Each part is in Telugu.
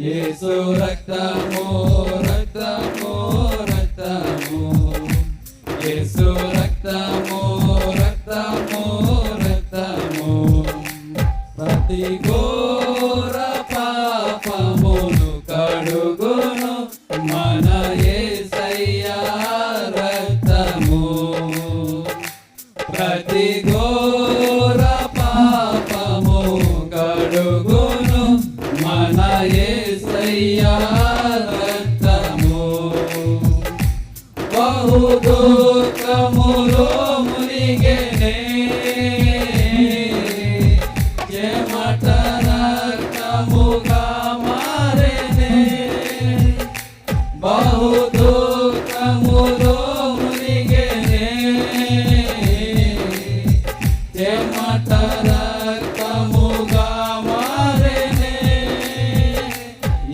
యేసు రక్తము రక్తము రక్తము. యేసు రక్తము రక్తము రక్తము. ప్రతి ఘోర పాపమును కడుగును మన యేసయ్య రక్తము. ప్రతి ఘోర పాపము కడుగును మన ఏ యేసయ్య రక్తము బహు దుఃఖములో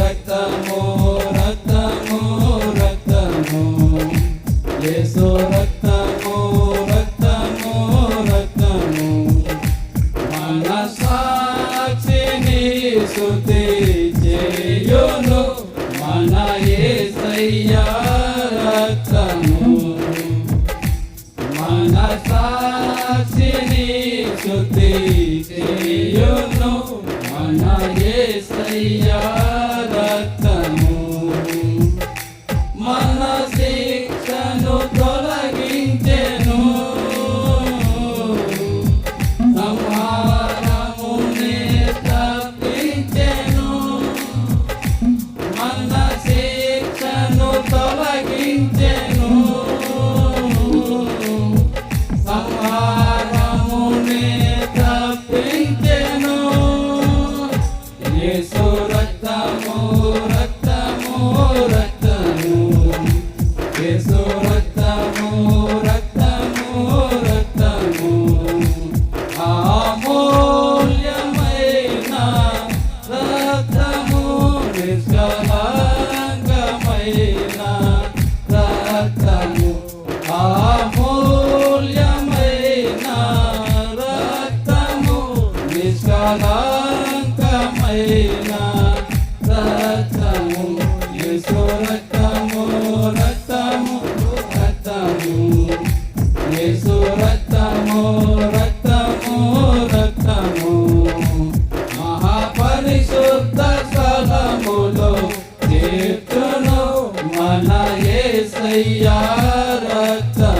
రక్తము రక్తము రక్తము యేసు రక్తము రక్తము రక్తము. మన సాక్షిని శుద్ధి చేయును మన యేసయ్య రక్తము. మన సాక్షిని శుద్ధి చేయును మన యేసయ్య oh. యేసయ్య